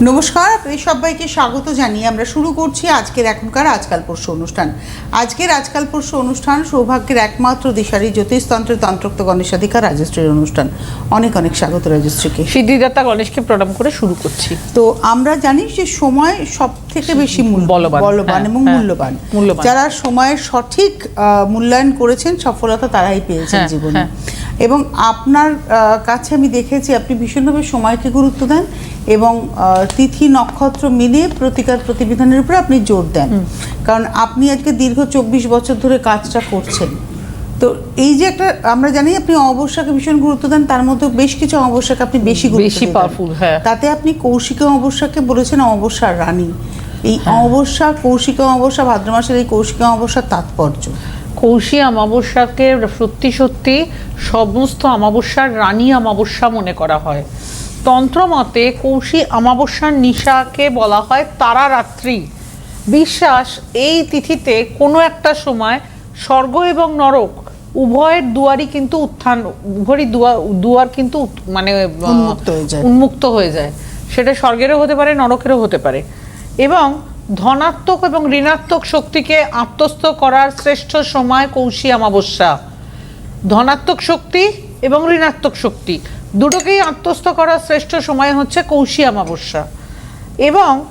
নমস্কার আপনাদের সবাইকে স্বাগত জানিয়ে আমরা শুরু করছি আজকের এখনকার আজকাল পরশু অনুষ্ঠান। আজকের আজকাল পরশু অনুষ্ঠান সৌভাগ্যের একমাত্র দিশারি জ্যোতিষতন্ত্রের তন্ত্রোক্ত গণেশাধিকার রাজশ্রীর অনুষ্ঠান। অনেক অনেক স্বাগত রাজশ্রীকে। সিদ্ধিদাতা গণেশকে প্রণাম করে শুরু করছি। তো আমরা জানি যে সময় সব থেকে বেশি বলবান, বলবান হ্যাঁ, এবং হ্যাঁ, মূল্যবান। মূল্যবান। যারা সময়ের সঠিক মূল্যায়ন করেছেন সফলতা তারাই পেয়েছেন হ্যাঁ, জীবনে। হ্যাঁ। এবং আপনার কাছে আমি দেখেছি আপনি ভীষণভাবে সময়কে গুরুত্ব দেন এবং তিথি নক্ষত্র মিলিয়ে প্রতিকার প্রতিবিধানের উপরে আপনি জোর দেন। কারণ আপনি আজকে দীর্ঘ চব্বিশ বছর ধরে কাজটা করছেন। তো এই যে একটা আমরা জানি আপনি অমাবস্যাকে ভীষণ গুরুত্ব দেন তার মধ্যে বেশ কিছু অমাবস্যাকে আপনি বেশি গুরুত্ব বেশি powerful, হ্যাঁ। তাতে আপনি কৌশিক অমাবস্যাকে বলেছেন অমাবস্যার রানী। এই অমাবস্যা কৌশিক অমাবস্যা ভাদ্র মাসের এই কৌশিক অমাবস্যার তাৎপর্য। কৌশী অমাবস্যাকে সত্যি সত্যি সমস্ত অমাবস্যার রানী অমাবস্যা মনে করা হয়। তন্ত্র মতে কৌশী অমাবস্যার নিশাকে বলা হয় তারা রাত্রি বিশ্বাস এই তিথিতে কোনো একটা সময় স্বর্গ এবং নরক উভয়ের দুয়ারই কিন্তু উত্থান উভয়েরই দুয়ার দুয়ার কিন্তু মানে উন্মুক্ত হয়ে যায়। উন্মুক্ত হয়ে যায়। সেটা স্বর্গেরও হতে পারে নরকেরও হতে পারে। এবং ধনাত্মক এবং ঋণাত্মক শক্তিকে আত্মস্থ করার শ্রেষ্ঠ সময় কৌশী অমাবস্যা। ধনাত্মক শক্তি এবং ঋণাত্মক শক্তি দুটোকেই আত্মস্থ করার শ্রেষ্ঠ সময় হচ্ছে কৌশী অমাবস্যা। এবং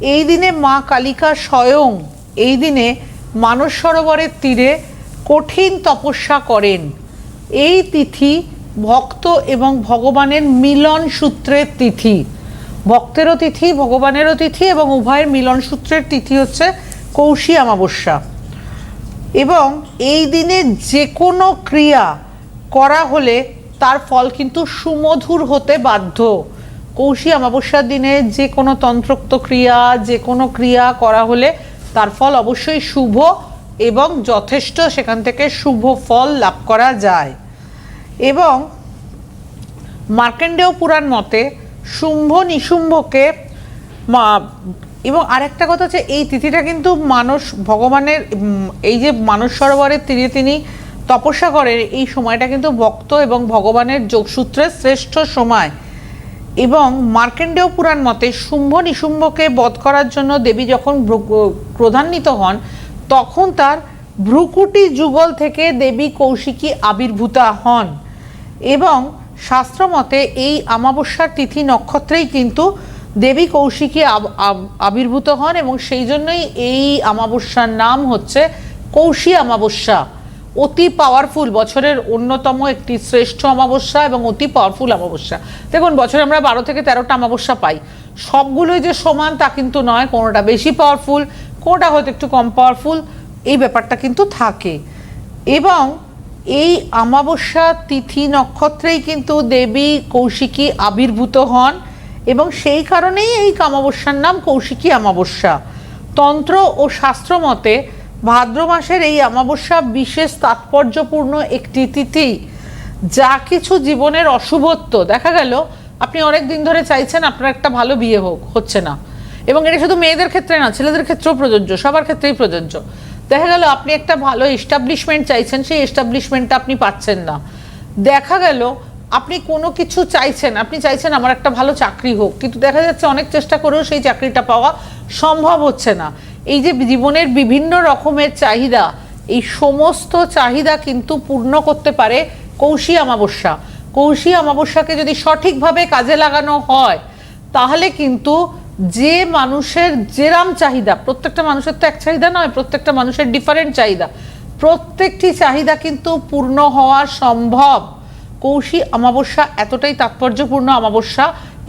এই দিনে মা কালিকা স্বয়ং এই দিনে মানস সরোবরের তীরে কঠিন তপস্যা করেন। এই তিথি ভক্ত এবং ভগবানের মিলন সূত্রের তিথি। ভক্তেরও তিথি ভগবানেরও তিথি এবং উভয়ের মিলন সূত্রের তিথি হচ্ছে কৌশী অমাবস্যা। এবং এই দিনে যে কোনো ক্রিয়া করা হলে তার ফল কিন্তু সুমধুর হতে বাধ্য। কৌশী অমাবস্যার দিনে যে কোনো তন্ত্রোক্ত ক্রিয়া যে কোনো ক্রিয়া করা হলে তার ফল অবশ্যই শুভ এবং যথেষ্ট সেখান থেকে শুভ ফল লাভ করা যায়। এবং মার্কেন্ডেয় পুরাণ মতে শুম্ভ নিশুম্ভকে এবং আরেকটা কথা হচ্ছে, এই তিথিটা কিন্তু মানুষ ভগবানের এই যে মানস সরোবরের তীরে তিনি তপস্যা করেন, এই সময়টা কিন্তু ভক্ত এবং ভগবানের যোগসূত্রের শ্রেষ্ঠ সময়। এবং মার্কেন্ডেয় পুরাণ মতে শুম্ভ নিশুম্ভকে বধ করার জন্য দেবী যখন ক্রোধান্বিত হন, তখন তার ভ্রুকুটি যুগল থেকে দেবী কৌশিকী আবির্ভূতা হন। এবং শাস্ত্রমতে এই অমাবস্যার তিথি নক্ষত্রেই কিন্তু দেবী কৌশিকী আব- আব- আবির্ভূত হন এবং সেই জন্যই এই অমাবস্যার নাম হচ্ছে কৌশী অমাবস্যা। অতি পাওয়ারফুল বছরের অন্যতম একটি শ্রেষ্ঠ অমাবস্যা এবং অতি পাওয়ারফুল অমাবস্যা। দেখুন, বছরে আমরা বারো থেকে তেরোটা অমাবস্যা পাই। সবগুলোই যে সমান তা কিন্তু নয়, কোনোটা বেশি পাওয়ারফুল কোনোটা হয়তো একটু কম পাওয়ারফুল এই ব্যাপারটা কিন্তু থাকে। এবং এই অমাবস্যা তিথি নক্ষত্রেই কিন্তু দেবী কৌশিকী আবির্ভূত হন এবং সেই কারণেই এই অমাবস্যার নাম কৌশিকী অমাবস্যা। তন্ত্র ও শাস্ত্র মতে ভাদ্র মাসের এই অমাবস্যা বিশেষ তাৎপর্যপূর্ণ একটি তিথি, যা কিছু জীবনের অশুভত্ব। দেখা গেল, আপনি অনেক দিন ধরে চাইছেন আপনার একটা ভালো বিয়ে হোক, হচ্ছে না। এবং এটা শুধু মেয়েদের ক্ষেত্রে না, ছেলেদের ক্ষেত্রেও প্রযোজ্য, সবার ক্ষেত্রেই প্রযোজ্য। দেখা গেল আপনি একটা ভালো এস্টাবলিশমেন্ট চাইছেন, সেই এস্টাবলিশমেন্টটা আপনি পাচ্ছেন না। দেখা গেল আপনি কোনো কিছু চাইছেন, আপনি চাইছেন আমার একটা ভালো চাকরি হোক, কিন্তু দেখা যাচ্ছে অনেক চেষ্টা করেও সেই চাকরিটা পাওয়া সম্ভব হচ্ছে না। এই যে জীবনের বিভিন্ন রকমের চাহিদা, এই সমস্ত চাহিদা কিন্তু পূর্ণ করতে পারে কৌশী অমাবস্যা। কৌশী অমাবস্যাকে যদি সঠিকভাবে কাজে লাগানো হয়, তাহলে কিন্তু যে মানুষের যেরাম চাহিদা, প্রত্যেকটা মানুষের তো এক চাহিদা নয়, প্রত্যেকটা মানুষের ডিফারেন্ট চাহিদা। প্রত্যেকটি চাহিদা কিন্তু পূর্ণ হওয়া সম্ভব। কৌশী অমাবস্যা এতটাই তাৎপর্যপূর্ণ অমাবস্যা,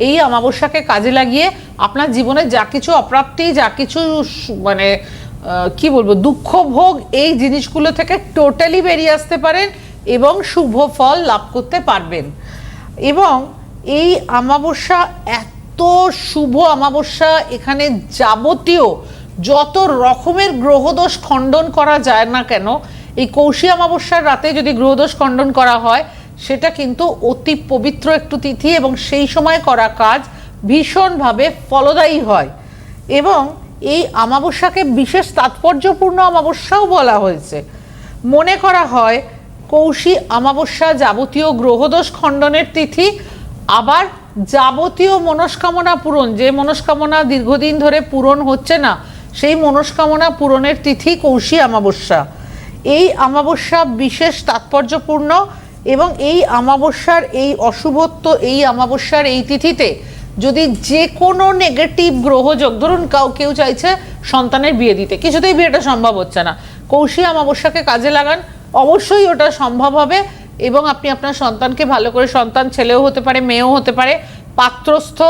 এই অমাবস্যাকে কাজে লাগিয়ে আপনার জীবনে যা কিছু অপ্রাপ্তি, যা কিছু মানে কি বলব, দুঃখ ভোগ, এই জিনিসগুলো থেকে টোটালি বেরিয়ে আসতে পারেন এবং শুভ ফল লাভ করতে পারবেন। এবং এই অমাবস্যা এত শুভ অমাবস্যা এখানে যাবতীয়, যত রকমের গ্রহদোষ খণ্ডন করা যায় না কেন, এই কৌশী অমাবস্যার রাতে যদি গ্রহদোষ খণ্ডন করা হয়, সেটা কিন্তু অতি পবিত্র একটু তিথি এবং সেই সময় করা কাজ ভীষণভাবে ফলদায়ী হয়। এবং এই অমাবস্যাকে বিশেষ তাৎপর্যপূর্ণ অমাবস্যাও বলা হয়েছে। মনে করা হয়, কৌশী অমাবস্যা যাবতীয় গ্রহদোষ খণ্ডনের তিথি আবার যাবতীয় মনস্কামনা পূরণ, যে মনস্কামনা দীর্ঘদিন ধরে পূরণ হচ্ছে না, সেই মনস্কামনা পূরণের তিথি কৌশী অমাবস্যা। এই অমাবস্যা বিশেষ তাৎপর্যপূর্ণ এবং এই অমাবস্যার এই অশুভত্ব, এই অমাবস্যার এই তিথিতে যদি যে কোনো নেগেটিভ গ্রহযোগ ধরুন কাউ কেউ চাইছে সন্তানের বিয়ে দিতে, কিছুতেই বিয়েটা সম্ভব হচ্ছে না। কৌশী অমাবস্যাকে কাজে লাগান, অবশ্যই ওটা সম্ভব হবে। এবং আপনি আপনার সন্তানকে ভালো করে, সন্তান ছেলেও হতে পারে, মেয়েও হতে পারে, পাত্রস্থ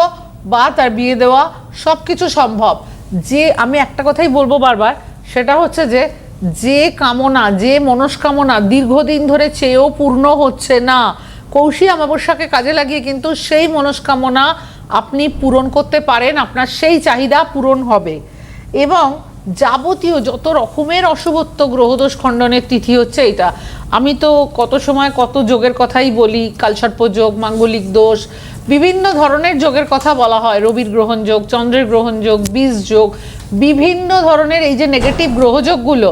বা তার বিয়ে দেওয়া সব কিছু সম্ভব। যে, আমি একটা কথাই বলব বারবার, সেটা হচ্ছে যে যে কামনা, যে মনস্কামনা দীর্ঘদিন ধরে চেয়েও পূর্ণ হচ্ছে না, কৌশী অমাবস্যাকে কাজে লাগিয়ে কিন্তু সেই মনস্কামনা আপনি পূরণ করতে পারেন, আপনার সেই চাহিদা পূরণ হবে। এবং যাবতীয় যত রকমের অশুভত্ব গ্রহদোষ খণ্ডনের তিথি হচ্ছে এটা আমি তো কত সময় কত যোগের কথাই বলি, কালসর্প যোগ, মাঙ্গলিক দোষ, বিভিন্ন ধরনের যোগের কথা বলা হয়, রবির গ্রহণ যোগ, চন্দ্রের গ্রহণ যোগ, বীজ যোগ, বিভিন্ন ধরনের এই যে নেগেটিভ গ্রহযোগগুলো,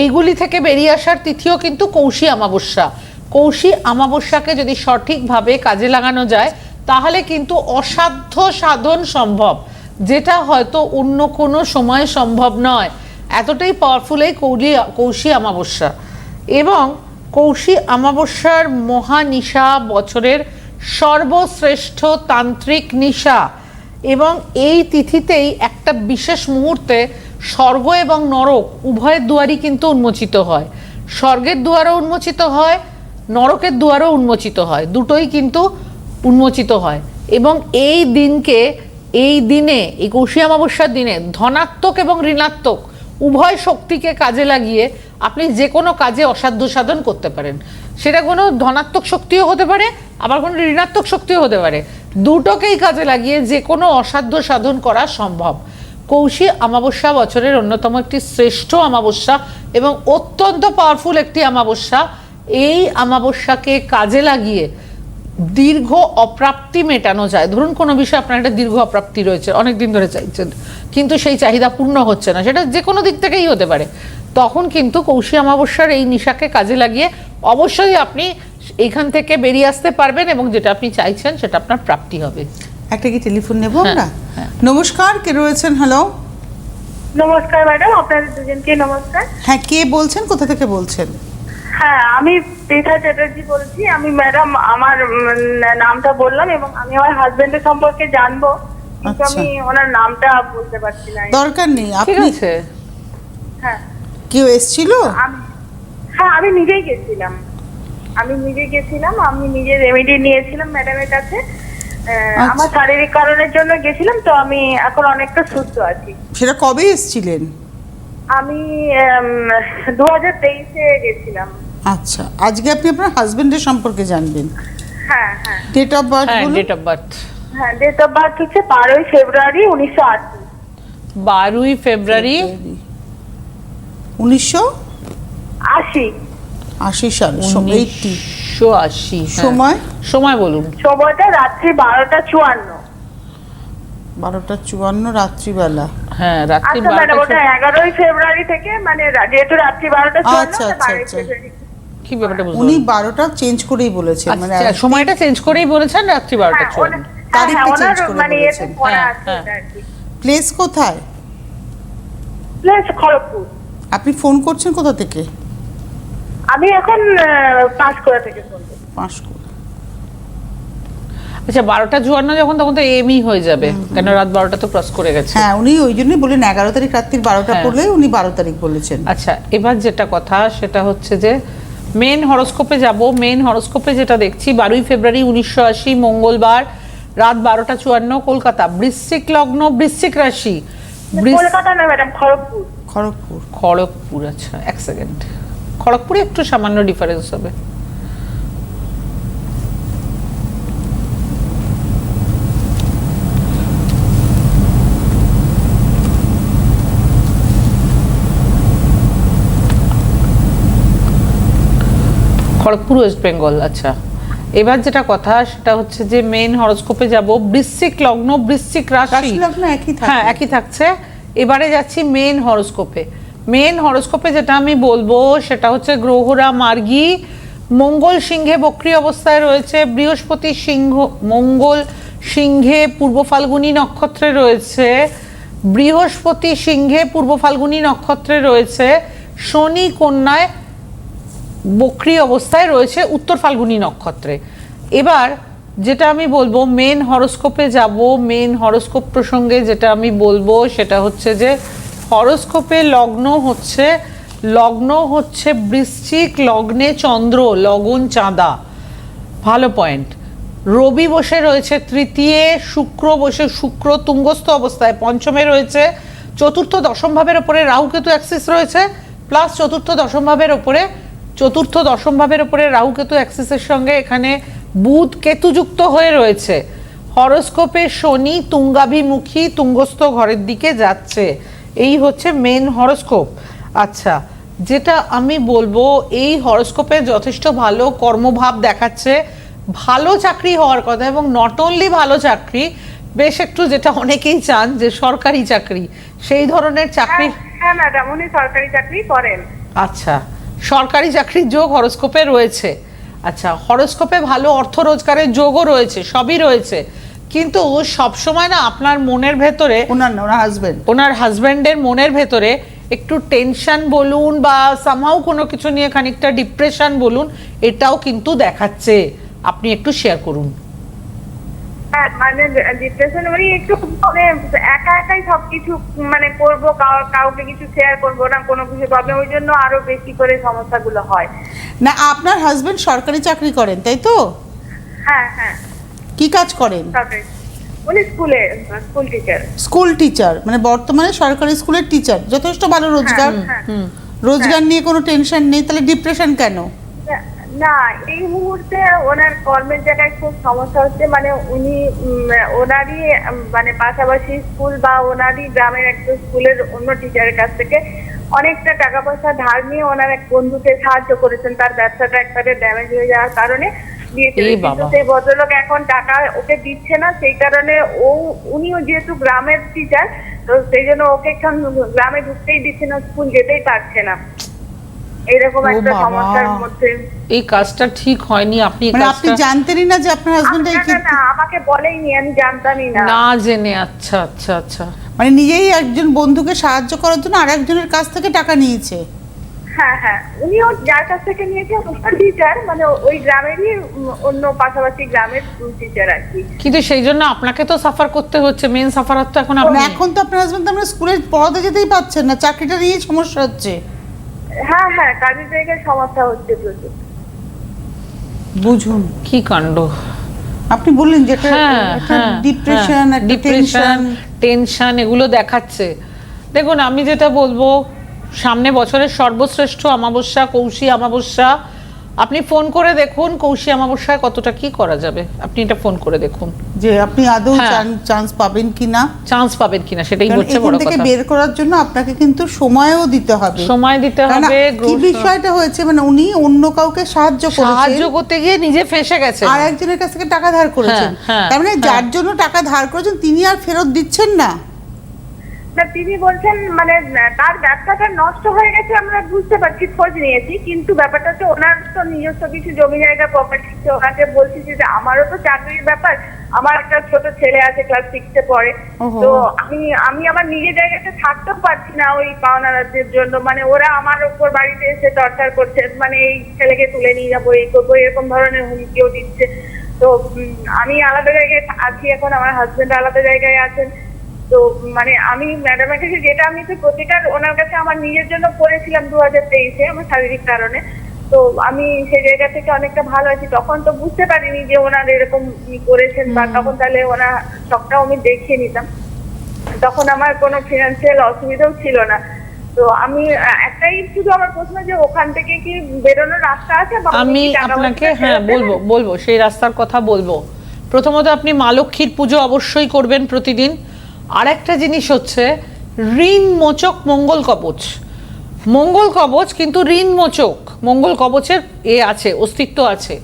এইগুলি থেকে বেরিয়ে আসার তিথিও কিন্তু কৌশী অমাবস্যা। কৌশী অমাবস্যাকে যদি সঠিকভাবে কাজে লাগানো যায়, তাহলে কিন্তু অসাধ্য সাধন সম্ভব। যেটা হয়তো অন্য কোনো সময় সম্ভব নয়। এতটাই পাওয়ারফুল এই কৌলি, কৌশী অমাবস্যা। এবং কৌশী অমাবস্যার মহানিশা বছরের সর্বশ্রেষ্ঠ তান্ত্রিক নিশা। এবং এই তিথিতেই একটা বিশেষ মুহূর্তে স্বর্গ এবং নরক উভয়ের দুয়ারই কিন্তু উন্মোচিত হয়। স্বর্গের দুয়ারও উন্মোচিত হয়, নরকের দুয়ারও উন্মোচিত হয়। দুটোই কিন্তু উন্মোচিত হয়। এবং এই দিনকে এই দিনে এই কৌশী অমাবস্যার দিনে ধনাত্মক এবং ঋণাত্মক উভয় শক্তিকে কাজে লাগিয়ে আপনি যে কোনো কাজে অসাধ্য সাধন করতে পারেন। সেটা কোনো ধনাত্মক শক্তিও হতে পারে, আবার কোনো ঋণাত্মক শক্তিও হতে পারে। দুটোকেই কাজে লাগিয়ে যে কোনো অসাধ্য সাধন করা সম্ভব। কৌশী অমাবস্যা বছরের অন্যতম একটি শ্রেষ্ঠ অমাবস্যা এবং অত্যন্ত পাওয়ারফুল একটি অমাবস্যা। এই অমাবস্যাকে কাজে লাগিয়ে দীর্ঘ অপ্রাপ্তি মেটানো যায়। ধরুন কোনো বিষয়ে আপনার একটা দীর্ঘ অপ্রাপ্তি রয়েছে অনেক দিন ধরে চাইছেন কিন্তু সেই চাহিদা পূর্ণ হচ্ছে না সেটা যে কোনো দিক থেকেই হতে পারে। তখন কিন্তু কৌশী অমাবস্যার এই নিশাকে কাজে লাগিয়ে অবশ্যই আপনি এখান থেকে বেরিয়ে আসতে পারবেন এবং যেটা আপনি চাইছেন সেটা আপনার প্রাপ্তি হবে। একটা কি টেলিফোন নেব হ্যাঁ, আমরা? হ্যাঁ। নমস্কার কে রয়েছেন? হ্যালো নমস্কার ম্যাডাম আপনাদের দুজনকে নমস্কার। হ্যাঁ কে বলছেন? কোথা থেকে বলছেন? হ্যাঁ আমি পৃথা চ্যাটার্জি বলছি আমি ম্যাডাম আমার নামটা বললাম এবং আমি আমার হাজবেন্ডের সম্পর্কে জানব কিন্তু আচ্ছা। আমি ওনার নামটা বলতে পারছি না। দরকার নেই আপনি হ্যাঁ। কেউ এসছিল? আমি হ্যাঁ আমি নিজেই গেছিলাম। আমি নিজে গেছিলাম আমি নিজে রেমেডি নিয়েছিলাম ম্যাডামের কাছে। আচ্ছা। আমার শারীরিক কারণের জন্য গেছিলাম তো আমি এখন অনেকটা সুস্থ আছি। সেটা কবে এসছিলেন? আমি দু হাজার তেইশে গেছিলাম। আচ্ছা আজকে আপনি আপনার হাজবেন্ডের সম্পর্কে জানবেন। হ্যাঁ হ্যাঁ। ডেট অফ বার্থ হ্যাঁ ডেট অফ বার্থ হ্যাঁ ডেট অফ বার্থ হচ্ছে বারোই ফেব্রুয়ারি উনিশশো আশি বারোই ফেব্রুয়ারি উনিশশো আশি। আশি সাল উনিশশো আশি হ্যাঁ। সময়? সময় বলুন। সময়টা রাত্রি বারোটা চুয়ান্ন। বারোটা চুয়ান্ন রাত্রিবেলা। হ্যাঁ রাত্রি আচ্ছা বারোটা এগারোই ফেব্রুয়ারি থেকে মানে যেহেতু রাত্রি বারোটা আচ্ছা, আচ্ছা, আচ্ছা। কি ব্যাপারটা উনি? বারোটা চেঞ্জ করেই বলেছেন মানে আচ্ছা সময়টা চেঞ্জ করেই বলেছেন রাত্রি বারোটা হ্যাঁ চুয়ান্ন হ্যাঁ, তারিখটা হ্যাঁ, ওনার change করে মানে এতে বলেছেন। পড়া হ্যাঁ, হ্যাঁ। প্লেস কোথায় প্লেস খড়গপুর আপনি ফোন করছেন কোথা থেকে আমি এখন থেকে ফোন করছি। পাঁশকুড়া আচ্ছা বারোটা যখন তখন তো এমই হয়ে যাবে কেন রাত বারোটা তো ক্রস করে গেছে হ্যাঁ উনি ওই জন্যই বললেন এগারো তারিখ রাত্রির বারোটা হ্যাঁ। পড়লে উনি বারো তারিখ বলেছেন আচ্ছা এবার যেটা কথা সেটা হচ্ছে যে মেন হরস্কোপে যাব। মেন হরস্কোপে যেটা দেখছি বারোই ফেব্রুয়ারি উনিশশো আশি মঙ্গলবার রাত বারোটা চুয়ান্ন কলকাতা। বৃশ্চিক লগ্ন বৃশ্চিক রাশি। বৃশ- কলকাতা না ম্যাডাম খড়গপুর। খড়গপুর। খড়গপুর আচ্ছা এক সেকেন্ড। খড়গপুরে একটু সামান্য ডিফারেন্স হবে। খড়গপুর ওয়েস্ট বেঙ্গল আচ্ছা। এবার যেটা কথা সেটা হচ্ছে যে মেন হরোস্কোপে যাব বৃশ্চিক লগ্ন বৃশ্চিক রাশি। রাশি লগ্ন একই থাকে। হ্যাঁ একই থাকছে। এবারে যাচ্ছি মেন হরোস্কোপে মেন হরোস্কোপে যেটা আমি বলব সেটা হচ্ছে গ্রহরা মার্গী মঙ্গল সিংহে বক্রি অবস্থায় রয়েছে বৃহস্পতি সিংহ মঙ্গল সিংহে পূর্ব ফাল্গুনী নক্ষত্রে রয়েছে বৃহস্পতি সিংহে পূর্ব ফাল্গুনী নক্ষত্রে রয়েছে শনি কন্যায় বক্রি অবস্থায় রয়েছে উত্তর ফাল্গুনী নক্ষত্রে। এবার যেটা আমি বলব মেন হরোস্কোপে যাব মেন হরোস্কোপ প্রসঙ্গে যেটা আমি বলব সেটা হচ্ছে যে হরোস্কোপে লগ্ন হচ্ছে লগ্ন হচ্ছে বৃশ্চিক লগ্নে চন্দ্র, লগন চাঁদা। ভালো পয়েন্ট রবি বসে রয়েছে, তৃতীয় শুক্র বসে শুক্র তুঙ্গস্থ অবস্থায়, পঞ্চমে রয়েছে, চতুর্থ দশম ভাবের ওপরে রাহু কেতু অ্যাক্সিস রয়েছে প্লাস চতুর্থ দশম ভাবের ওপরে চতুর্থ দশম ভাবের ওপরে রাহু কেতু অ্যাক্সিসের সঙ্গে এখানে বুধ কেতু যুক্ত হয়ে রয়েছে। হরোস্কোপে শনি তুঙ্গাভিমুখী তুঙ্গস্থ ঘরের দিকে যাচ্ছে। এই হচ্ছে মেন হরোস্কোপ। আচ্ছা যেটা আমি বলব এই হরোস্কোপে যথেষ্ট ভালো কর্মভাব দেখাচ্ছে। ভালো চাকরি হওয়ার কথা এবং নট অনলি ভালো চাকরি বেশ একটু যেটা অনেকেই চান যে সরকারি চাকরি। সেই ধরনের চাকরি হ্যাঁ ম্যাডাম উনি সরকারি চাকরি করেন। আচ্ছা। সরকারি চাকরির যোগ হরোস্কোপে রয়েছে। আচ্ছা হরোস্কোপে ভালো অর্থ রোজগারের যোগও রয়েছে সবই রয়েছে। কিন্তু সবসময় না আপনার মনের ভেতরে ওনার ওনার হাজবেন্ড ওনার হাজব্যান্ডের মনের ভেতরে একটু টেনশন বলুন বা সামহাও কোনো কিছু নিয়ে খানিকটা ডিপ্রেশন বলুন এটাও কিন্তু দেখাচ্ছে। আপনি একটু শেয়ার করুন। মানে ডিপ্রেশন উনি একটু মানে একা একাই সবকিছু মানে করব কাউকে কিছু শেয়ার করব না কোনো কিছু প্রবলেম ওই জন্য আরও বেশি করে সমস্যাগুলো হয়। না আপনার হাজবেন্ড সরকারি চাকরি করেন তাই তো? হ্যাঁ হ্যাঁ। কি কাজ করেন? উনি স্কুলে স্কুল টিচার স্কুল টিচার মানে বর্তমানে সরকারি স্কুলের টিচার যথেষ্ট ভালো রোজগার। হ্যাঁ। রোজগার নিয়ে কোনো টেনশন নেই তাহলে ডিপ্রেশন কেন? না এই মুহূর্তে ওনার কর্মের জায়গায় খুব সমস্যা হচ্ছে। মানে উনি ওনারই মানে পাশাপাশি স্কুল বা ওনারই গ্রামের একটা স্কুলের অন্য টিচারের কাছ থেকে অনেকটা টাকা পয়সা ধার নিয়ে ওনার এক বন্ধুকে সাহায্য করেছেন। তার ব্যবসাটা একবারে ড্যামেজ হয়ে যাওয়ার কারণে কিন্তু সেই ভদ্রলোক এখন টাকা ওকে দিচ্ছে না সেই কারণে ও উনিও যেহেতু গ্রামের টিচার তো সেই জন্য ওকে এখন গ্রামে ঢুকতেই দিচ্ছে না স্কুল যেতেই পারছে না। এরকম একটা সমস্যার মধ্যে এই কাজটা ঠিক হয়নি আপনি মানে আপনি জানতেনই না যে আপনার হাজবেন্ড এই না, না, আমাকে বলেইনি আমি জানতামই না। না জেনে আচ্ছা আচ্ছা আচ্ছা। মানে নিজেই একজন বন্ধুকে সাহায্য করার জন্য আরেকজনের কাছ থেকে টাকা নিয়েছে? হ্যাঁ হ্যাঁ উনিও যার কাছ থেকে নিয়েছে ওনার টিচার মানে ওই গ্রামেরই অন্য পাশাপাশি গ্রামের টিচার আর কি। কিন্তু সেই জন্য আপনাকে তো সাফার করতে হচ্ছে মেন সাফারার তো এখন মানে আপনি এখন তো আপনার হাজবেন্ড আমরা স্কুলে পড়াতে যেতেই পাচ্ছেন না চাকরিটা নিয়ে সমস্যা হচ্ছে। হ্যাঁ হ্যাঁ কাজের জায়গায় সমস্যা হচ্ছে প্রচুর। বুঝুন। কি কাণ্ড? আপনি বললেন যে ডিপ্রেশন ডিপ্রেশন টেনশন এগুলো দেখাচ্ছে। দেখুন আমি যেটা বলব সামনে বছরের সর্বশ্রেষ্ঠ অমাবস্যা কৌশী অমাবস্যা আপনি ফোন করে দেখুন কৌশী অমাবস্যায় কতটা কি করা যাবে। আপনি এটা ফোন করে দেখুন। যে আপনি আদৌ হ্যাঁ। চান্স পাবেন কিনা? চান্স পাবেন কিনা সেটাই হচ্ছে বড় থেকে বের করার জন্য আপনাকে কিন্তু সময়ও দিতে হবে। সময় দিতে হবে কি বিষয়টা হয়েছে মানে উনি অন্য কাউকে সাহায্য করেছেন। সাহায্য করতে গিয়ে নিজে ফেসে গেছে আর একজনের কাছ থেকে টাকা ধার করেছেন। হ্যাঁ, তার মানে হ্যাঁ। যার জন্য টাকা ধার করেছেন তিনি আর ফেরত দিচ্ছেন না। না তিনি বলছেন মানে তার ব্যবসাটা নষ্ট হয়ে গেছে আমরা বুঝতে পারছি খোঁজ নিয়েছি কিন্তু ব্যাপারটা হচ্ছে ওনার তো নিজস্ব কিছু জমি জায়গা প্রপার্টি ওনাকে বলছি যে আমারও তো চাকরির ব্যাপার আমার একটা ছোট ছেলে আছে ক্লাস সিক্সে পড়ে। তো আমি আমি আমার নিজের জায়গাতে থাকতেও পারছি না ওই পাওনারাদের জন্য মানে ওরা আমার ওপর বাড়িতে এসে টর্চার করছে মানে এই ছেলেকে তুলে নিয়ে যাব এই করব এরকম ধরনের হুমকিও দিচ্ছে। তো আমি আলাদা জায়গায় আছি এখন আমার হাজবেন্ড আলাদা জায়গায় আছেন। তো মানে আমি ম্যাডামের কাছে যেটা আমি তো প্রতিকার ওনার কাছে আমার নিজের জন্য করেছিলাম দু হাজার তেইশে আমার শারীরিক কারণে। তো আমি সেই জায়গা থেকে অনেকটা ভালো আছি। তখন তো বুঝতে পারিনি যে ওনার এরকম করেছেন বা তখন তাহলে ওনার সবটাও আমি দেখিয়ে নিতাম। তখন আমার কোনো ফিনান্সিয়াল অসুবিধাও ছিল না। তো আমি একটাই শুধু আমার প্রশ্ন যে ওখান থেকে কি বেরোনোর রাস্তা আছে বা আমি আপনাকে হ্যাঁ বলব বলব সেই রাস্তার কথা বলব। প্রথমত আপনি মা লক্ষ্মীর পুজো অবশ্যই করবেন প্রতিদিন। আর একটা জিনিস হচ্ছে ঋণ মোচক মঙ্গল কবচ। মঙ্গল কবচ কিন্তু ঋণ মোচক মঙ্গল কবচের এ আছে অস্তিত্ব আছে।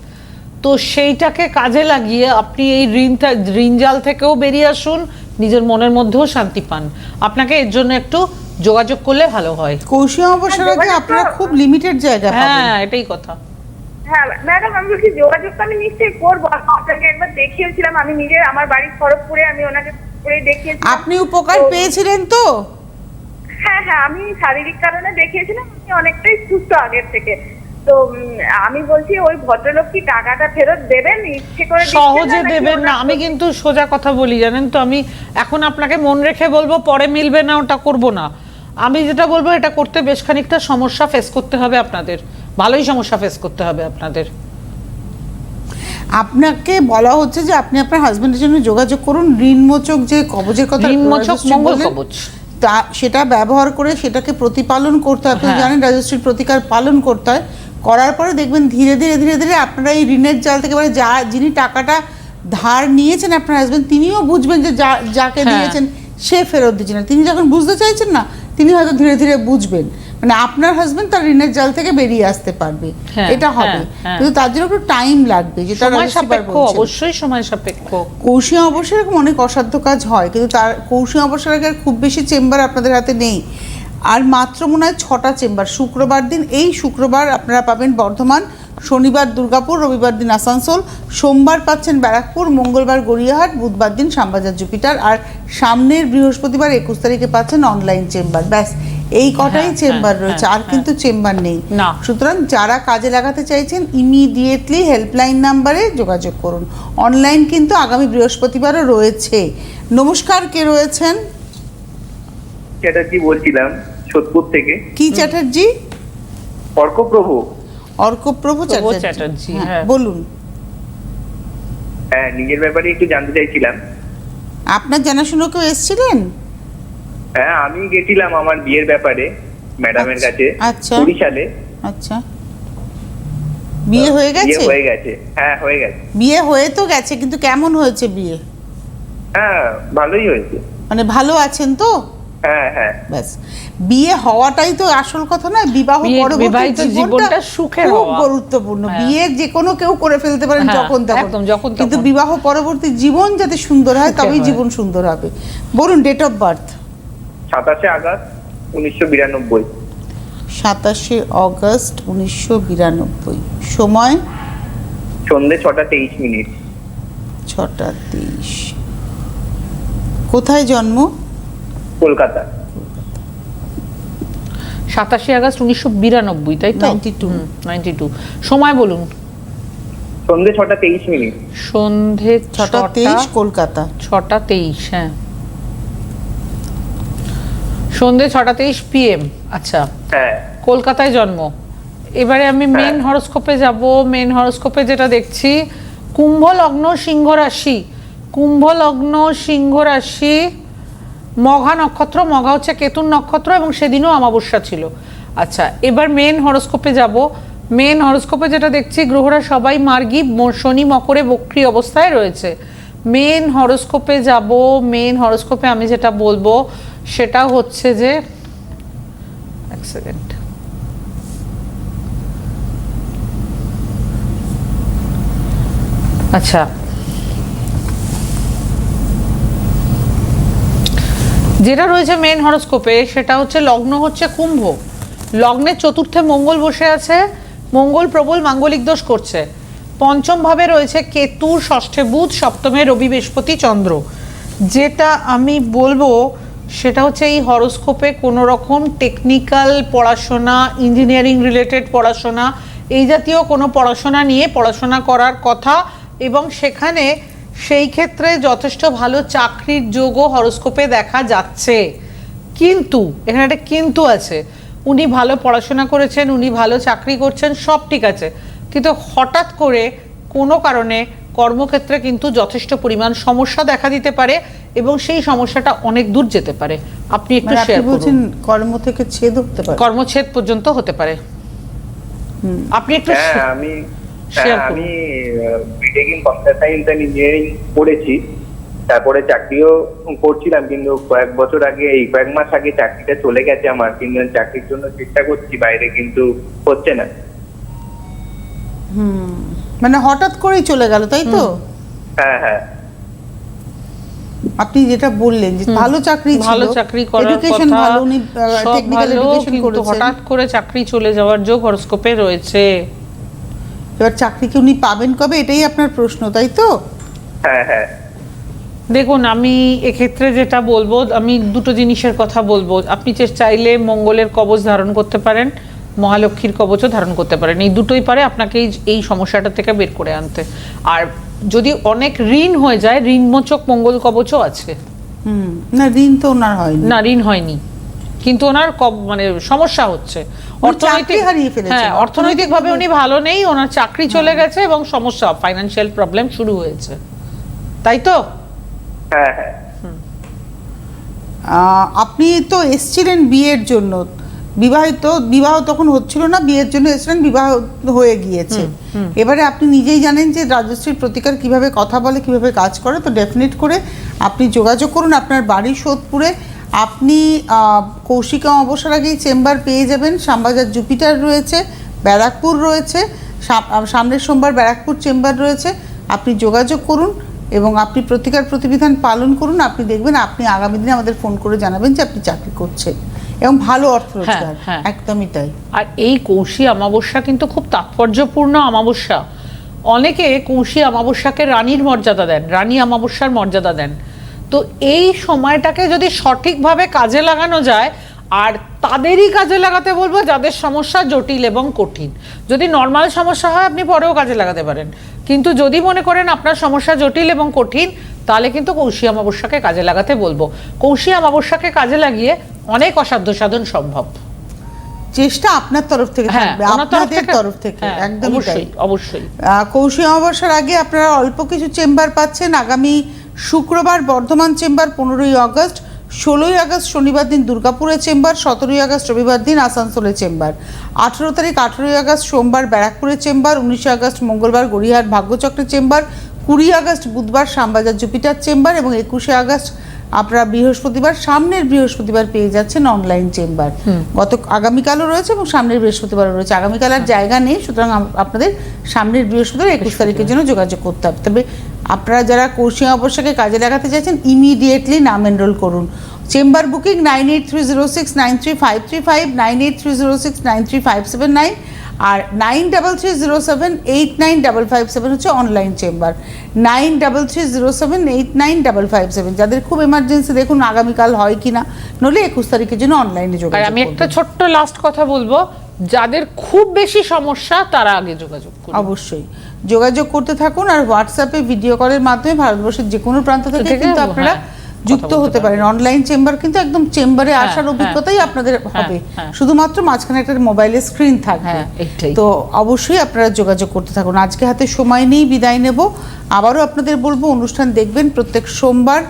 তো সেইটাকে কাজে লাগিয়ে আপনি এই ঋণটা ঋণজাল থেকেও বেরিয়ে আসুন নিজের মনের মধ্যেও শান্তি পান। আপনাকে এর জন্য একটু যোগাযোগ করলে ভালো হয়। কৌশি অবসর আগে যোগাযোগ আপনারা খুব লিমিটেড জায়গা পাবেন। হ্যাঁ এটাই কথা। হ্যাঁ ম্যাডাম আমি বলছি যোগাযোগ তো আমি নিশ্চয়ই করব। আপনাকে একবার দেখিয়েছিলাম আমি নিজে আমার বাড়ির খড়গপুরে আমি ওনাকে করে দেখিয়েছিলাম। আপনি উপকার পেয়েছিলেন তো? হ্যাঁ হ্যাঁ আমি শারীরিক কারণে দেখিয়েছিলাম আমি অনেকটাই সুস্থ আগের থেকে। তো আমি বলছি ওই ভদ্রলোক কি টাকাটা ফেরত দেবেন? ইচ্ছে করে সহজে দেবেন না আমি কিন্তু সোজা কথা বলি জানেন তো? আমি এখন আপনাকে মন রেখে বলব পরে মিলবে না ওটা করব না। আমি যেটা বলব এটা করতে বেশ খানিকটা সমস্যা ফেস করতে হবে আপনাদের। ভালোই সমস্যা ফেস করতে হবে আপনাদের। আপনাকে বলা হচ্ছে যে আপনি আপনার হাজবেন্ডের জন্য যোগাযোগ করুন ঋণমোচক যে কবজের কথা ঋণমোচক মঙ্গল কবচ। তা সেটা ব্যবহার করে সেটাকে প্রতিপালন করতে হয় আপনি হ্যাঁ। জানেন রাজশ্রীর প্রতিকার পালন করতে হয় করার পরে দেখবেন ধীরে ধীরে ধীরে ধীরে আপনারা এই ঋণের জাল থেকে মানে যা যিনি টাকাটা ধার নিয়েছেন আপনার হাজবেন্ড তিনিও বুঝবেন যে যা যাকে হ্যাঁ। দিয়েছেন সে ফেরত দিচ্ছে না তিনি যখন বুঝতে চাইছেন না তিনি হয়তো ধীরে ধীরে বুঝবেন মানে আপনার হাজবেন্ড তার ঋণের জাল থেকে বেরিয়ে আসতে পারবে। হ্যাঁ, এটা হবে। হ্যাঁ, হ্যাঁ। কিন্তু তার জন্য একটু টাইম লাগবে যেটা সময় সাপেক্ষ অবশ্যই সময় সাপেক্ষ। কৌশি অবশ্যই এরকম অনেক অসাধ্য কাজ হয় কিন্তু তার কৌশি অবসর আগে খুব বেশি চেম্বার আপনাদের হাতে নেই। আর মাত্র মনে হয় ছটা চেম্বার শুক্রবার দিন এই শুক্রবার আপনারা পাবেন বর্ধমান শনিবার দুর্গাপুর রবিবার দিন আসানসোল সোমবার পাচ্ছেন ব্যারাকপুর মঙ্গলবার গড়িয়াহাট বুধবার দিন শ্যামবাজার জুপিটার আর সামনের বৃহস্পতিবার একুশ তারিখে পাচ্ছেন অনলাইন চেম্বার ব্যাস এই কটাই হ্যাঁ, চেম্বার হ্যাঁ, রয়েছে হ্যাঁ, আর কিন্তু চেম্বার নেই। সুতরাং যারা কাজে লাগাতে চাইছেন ইমিডিয়েটলি হেল্পলাইন নাম্বারে যোগাযোগ করুন। অনলাইন কিন্তু আগামী বৃহস্পতিবারও রয়েছে। নমস্কার কে রয়েছেন? চ্যাটার্জি বলছিলাম সোদপুর থেকে। কি চ্যাটার্জি? অর্কপ্রভু। অর্কপ্রভু প্রভু চ্যাটার্জি। বলুন। হ্যাঁ নিজের ব্যাপারে একটু জানতে চাইছিলাম। আপনার জানাশুনো কেউ এসেছিলেন? হ্যাঁ আমি গেছিলাম আমার বিয়ের ব্যাপারে ম্যাডামের আচ্ছা, কাছে আচ্ছা। কুড়ি আচ্ছা। বিয়ে হয়ে গেছে বিয়ে হয়ে গেছে। হ্যাঁ হয়ে গেছে। বিয়ে হয়ে তো গেছে কিন্তু কেমন হয়েছে বিয়ে? হ্যাঁ ভালোই হয়েছে। মানে ভালো আছেন তো? হ্যাঁ হ্যাঁ। ব্যাস। বিয়ে হওয়াটাই তো আসল কথা নয় বিবাহ পরবর্তী জীবনটা সুখের খুব গুরুত্বপূর্ণ। হ্যাঁ। বিয়ে যে কোনো কেউ করে ফেলতে পারেন হ্যাঁ, যখন তখন। যখন কিন্তু বিবাহ পরবর্তী জীবন যাতে সুন্দর হয় তবেই জীবন সুন্দর হবে। বলুন ডেট অফ বার্থ সাতাশে আগস্ট উনিশশো বিরানব্বই। সাতাশে অগস্ট উনিশশো বিরানব্বই। সময়? সন্ধে ছটা তেইশ মিনিট। ছটা তেইশ। কোথায় জন্ম? কলকাতা। সাতাশে আগস্ট উনিশশো বিরানব্বই তাই তো? 92 নাইনটি টু। সময় বলুন। সন্ধে ছটা তেইশ মিনিট। সন্ধে ছটা তেইশ কলকাতা। ছটা তেইশ হ্যাঁ। সন্ধে ছটা তেইশ পিএম আচ্ছা। হ্যাঁ। কলকাতায় জন্ম। এবারে আমি মেন হ্যাঁ। হরোস্কোপে যাব মেন হরোস্কোপে যেটা দেখছি কুম্ভ লগ্ন সিংহ রাশি। কুম্ভ লগ্ন সিংহ রাশি মঘা নক্ষত্র মঘা হচ্ছে কেতুন নক্ষত্র এবং সেদিনও অমাবস্যা ছিল। আচ্ছা এবার মেন হরোস্কোপে যাব। মেন হরোস্কোপে যেটা দেখছি গ্রহরা সবাই মার্গী শনি মকরে বক্রি অবস্থায় রয়েছে। মেন হরোস্কোপে যাব মেন হরোস্কোপে আমি যেটা বলব সেটা হচ্ছে যে, এক সেকেন্ড আচ্ছা। যেটা রয়েছে মেন হরস্কোপে সেটা হচ্ছে লগ্ন হচ্ছে কুম্ভ। লগ্নের চতুর্থে মঙ্গল বসে আছে, মঙ্গল প্রবল মাঙ্গলিক দোষ করছে। পঞ্চম ভাবে রয়েছে কেতু, ষষ্ঠে বুধ, সপ্তমে রবি, বৃহস্পতি, চন্দ্র। যেটা আমি বলব সেটা হচ্ছে এই হরোস্কোপে কোনো রকম টেকনিক্যাল পড়াশোনা ইঞ্জিনিয়ারিং রিলেটেড পড়াশোনা, এই জাতীয় কোনো পড়াশোনা নিয়ে পড়াশোনা করার কথা এবং সেখানে সেই ক্ষেত্রে যথেষ্ট ভালো চাকরির যোগও হরোস্কোপে দেখা যাচ্ছে। কিন্তু, এখানে একটা কিন্তু আছে। উনি ভালো পড়াশোনা করেছেন, উনি ভালো চাকরি করছেন, সব ঠিক আছে। কিন্তু হঠাৎ করে কোনো কারণে কর্মক্ষেত্রে কিন্তু যথেষ্ট পরিমাণ সমস্যা দেখা দিতে পারে এবং সেই সমস্যাটা অনেক দূর যেতে পারে। আপনি একটু মানে শেয়ার করুন। কর্ম থেকে ছেদ হতে পারে। কর্মচ্ছেদ পর্যন্ত হতে পারে। আপনি একটু হ্যাঁ আমি হ্যাঁ আমি B Tech in computer science and engineering পড়েছি। তারপরে চাকরিও করছিলাম কিন্তু কয়েক বছর আগে এই কয়েক মাস আগে চাকরিটা চলে গেছে আমার। কিন্তু চাকরির জন্য চেষ্টা করছি বাইরে কিন্তু হচ্ছে না। মানে হঠাৎ করেই চলে গেল তাই তো? হ্যাঁ হ্যাঁ। আপনি যেটা বললেন যে ভালো চাকরি ভালো চাকরি করার এডুকেশন কথা ভালো উনি টেকনিক্যাল এডুকেশন করেছেন। হঠাৎ করে চাকরি চলে যাওয়ার যোগ হরস্কোপে রয়েছে। এবার চাকরি কি উনি পাবেন কবে? এটাই আপনার প্রশ্ন তাই তো? হ্যাঁ হ্যাঁ। দেখুন আমি এক্ষেত্রে যেটা বলব আমি দুটো জিনিসের কথা বলব। আপনি যে চাইলে মঙ্গলের কবচ ধারণ করতে পারেন মহালক্ষ্মীর কবচও ধারণ করতে পারেন। এই দুটোই পারে আপনাকে এই সমস্যাটা থেকে বের করে আনতে। আর যদি অনেক ঋণ হয়ে যায় ঋণমোচক মঙ্গল কবচও আছে। না ঋণ তো ওনার হয়নি। না ঋণ হয়নি। কিন্তু ওনার মানে সমস্যা হচ্ছে। চাকরি হারিয়ে ফেলেছেন। হ্যাঁ অর্থনৈতিকভাবে উনি ভালো নেই ওনার চাকরি চলে গেছে এবং সমস্যা ফাইনান্সিয়াল প্রবলেম শুরু হয়েছে। তাই তো? হ্যাঁ হ্যাঁ। আহ, আপনি তো এসছিলেন বিয়ের জন্য। বিবাহিত বিবাহ তখন হচ্ছিল না বিয়ের জন্য এসেছিলেন বিবাহ হয়ে গিয়েছে। এবারে আপনি নিজেই জানেন যে রাজশ্রীর প্রতিকার কীভাবে কথা বলে কীভাবে কাজ করে তো ডেফিনেট করে আপনি যোগাযোগ করুন আপনার বাড়ি সোদপুরে। আপনি কৌশিকা অবসর আগেই চেম্বার পেয়ে যাবেন শ্যামবাজার জুপিটার রয়েছে ব্যারাকপুর রয়েছে সাম- সামনের সোমবার ব্যারাকপুর চেম্বার রয়েছে। আপনি যোগাযোগ করুন এবং আপনি প্রতিকার প্রতিবিধান পালন করুন। আপনি দেখবেন আপনি আগামী দিনে আমাদের ফোন করে জানাবেন যে আপনি চাকরি করছেন। এবং ভালো অর্থ রোজগার। হ্যাঁ। একদমই তাই। আর এই কৌশী অমাবস্যা কিন্তু খুব তাৎপর্যপূর্ণ অমাবস্যা। অনেকে কৌশী অমাবস্যাকে রানীর মর্যাদা দেন রানী অমাবস্যার মর্যাদা দেন। তো এই সময়টাকে যদি সঠিকভাবে কাজে লাগানো যায় আর তাদেরই কাজে লাগাতে বলব যাদের সমস্যা জটিল এবং কঠিন। যদি নর্মাল সমস্যা হয় আপনি পরেও কাজে লাগাতে পারেন। কিন্তু যদি মনে করেন আপনার সমস্যা জটিল এবং কঠিন তাহলে কিন্তু কৌশী অমাবস্যাকে কাজে লাগাতে বলব। কৌশী অমাবস্যাকে কাজে লাগিয়ে অনেক অসাধ্য সাধন সম্ভব। চেষ্টা আপনার তরফ থেকে হ্যাঁ থাকবে আপনাদের তরফ থেকে হ্যাঁ, একদমই তাই। অবশ্যই অবশ্যই। কৌশী অমাবস্যার আগে আপনারা অল্প কিছু চেম্বার পাচ্ছেন। আগামী শুক্রবার বর্ধমান চেম্বার পনেরোই আগস্ট ষোলোই আগস্ট শনিবার দিন দুর্গাপুরে চেম্বার সতেরোই আগস্ট রবিবার দিন আসানসোলে চেম্বার। আঠেরো তারিখ আঠেরোই আগস্ট সোমবার ব্যারাকপুরে চেম্বার উনিশে আগস্ট মঙ্গলবার গড়িয়াহাট ভাগ্যচক্রের চেম্বার কুড়ি আগস্ট বুধবার শ্যামবাজার জুপিটার চেম্বার এবং একুশে আগস্ট আপনারা বৃহস্পতিবার সামনের বৃহস্পতিবার পেয়ে যাচ্ছেন অনলাইন চেম্বার। গত আগামীকালও রয়েছে এবং সামনের বৃহস্পতিবারও রয়েছে। আগামীকাল আর জায়গা নেই সুতরাং আপনাদের সামনের বৃহস্পতিবার একুশ তারিখের জন্য যোগাযোগ করতে হবে। তবে আপনারা যারা কৌশিক অবস্যাকে কাজে লাগাতে চাইছেন ইমিডিয়েটলি নাম এনরোল করুন। Chamber booking nine eight three zero six nine three five three five nine eight three zero six nine three five seven nine আর nine double three zero seven eight nine double five seven হচ্ছে online chamber nine double three zero seven eight nine double five seven যাদের খুব emergency দেখুন আগামীকাল হয় কিনা নলে একুশ তারিখের জন্য অনলাইনে আর যোগাযোগ আমি একটা ছোট্ট লাস্ট কথা বলব যাদের খুব বেশি সমস্যা তারা আগে যোগাযোগ করুন। অবশ্যই। যোগাযোগ করতে থাকুন আর হোয়াটসঅ্যাপে ভিডিও কলের মাধ্যমে ভারতবর্ষের যে কোনো প্রান্ত থেকে থেকে, কিন্তু আপনারা হ্যাঁ, যুক্ত হতে পারেন। অনলাইন চেম্বার কিন্তু একদম চেম্বারে হ্যাঁ, আসার হ্যাঁ, অভিজ্ঞতাই আপনাদের হবে। হ্যাঁ। শুধুমাত্র মাঝখানে একটা মোবাইলের স্ক্রিন থাকবে। হ্যাঁ, তো অবশ্যই আপনারা যোগাযোগ করতে থাকুন। আজকে হাতে সময় নেই বিদায় নেব। আবারও আপনাদের বলব অনুষ্ঠান দেখবেন প্রত্যেক সোমবার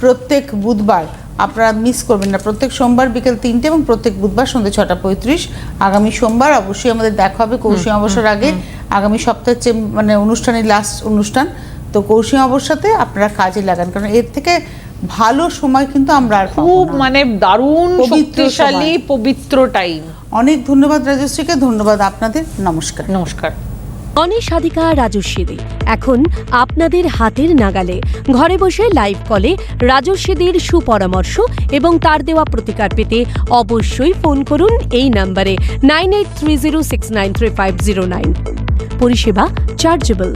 প্রত্যেক বুধবার। আপনারা মিস করবেন না। প্রত্যেক সোমবার বিকেল তিনটে এবং প্রত্যেক বুধবার সন্ধ্যে ছটা পঁয়ত্রিশ। আগামী সোমবার অবশ্যই আমাদের দেখা হবে কৌশি অবসর আগে। আগামী সপ্তাহের চেম- মানে অনুষ্ঠানের লাস্ট অনুষ্ঠান। তো কৌশি অবসাতে আপনারা কাজে লাগান। কারণ এর থেকে ভালো সময় কিন্তু আমরা আর খুব মানে দারুণ শক্তিশালী পবিত্র টাইম অনেক ধন্যবাদ রাজশ্রীকে ধন্যবাদ আপনাদের নমস্কার। নমস্কার। অনেক সাধিকা রাজস্বীদি এখন আপনাদের হাতের নাগালে ঘরে বসে লাইভ কলে রাজস্বীদির সুপরামর্শ এবং তার দেওয়া প্রতিকার পেতে অবশ্যই ফোন করুন এই নাম্বারে nine eight three zero six nine three five zero nine পরিষেবা চার্জেবল